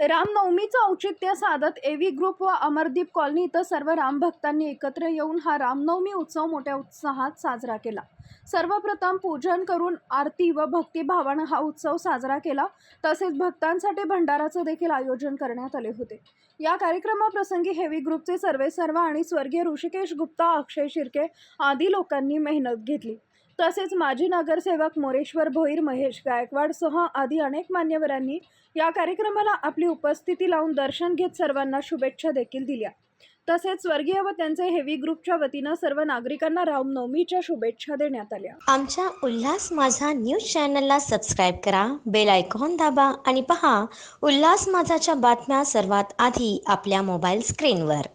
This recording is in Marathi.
रामनवमीचं औचित्य साधत एव्ही ग्रुप व अमरदीप कॉलनी इथं सर्व रामभक्तांनी एकत्र येऊन हा रामनवमी उत्सव मोठ्या उत्साहात साजरा केला. सर्वप्रथम पूजन करून आरती व भक्तिभावानं हा उत्सव साजरा केला. तसेच भक्तांसाठी भंडाराचं देखील आयोजन करण्यात आले होते. या कार्यक्रमाप्रसंगी हेवी ग्रुपचे सर्वे सर्व आणि स्वर्गीय ऋषिकेश गुप्ता अक्षय शिर्के आदी लोकांनी मेहनत घेतली. तसेच माजी नगरसेवक मोरेश्वर भोईर महेश गायकवाडसह आदी अनेक मान्यवरांनी या कार्यक्रमाला आपली उपस्थिती लावून दर्शन घेत सर्वांना शुभेच्छा देखील दिल्या. तसेच स्वर्गीय व त्यांचे हेवी ग्रुपच्या वतीनं सर्व नागरिकांना रामनवमीच्या शुभेच्छा देण्यात आल्या. आमच्या उल्हास माझा न्यूज चॅनलला सबस्क्राईब करा बेल आयकॉन दाबा आणि पहा उल्हास माझाच्या बातम्या सर्वात आधी आपल्या मोबाईल स्क्रीनवर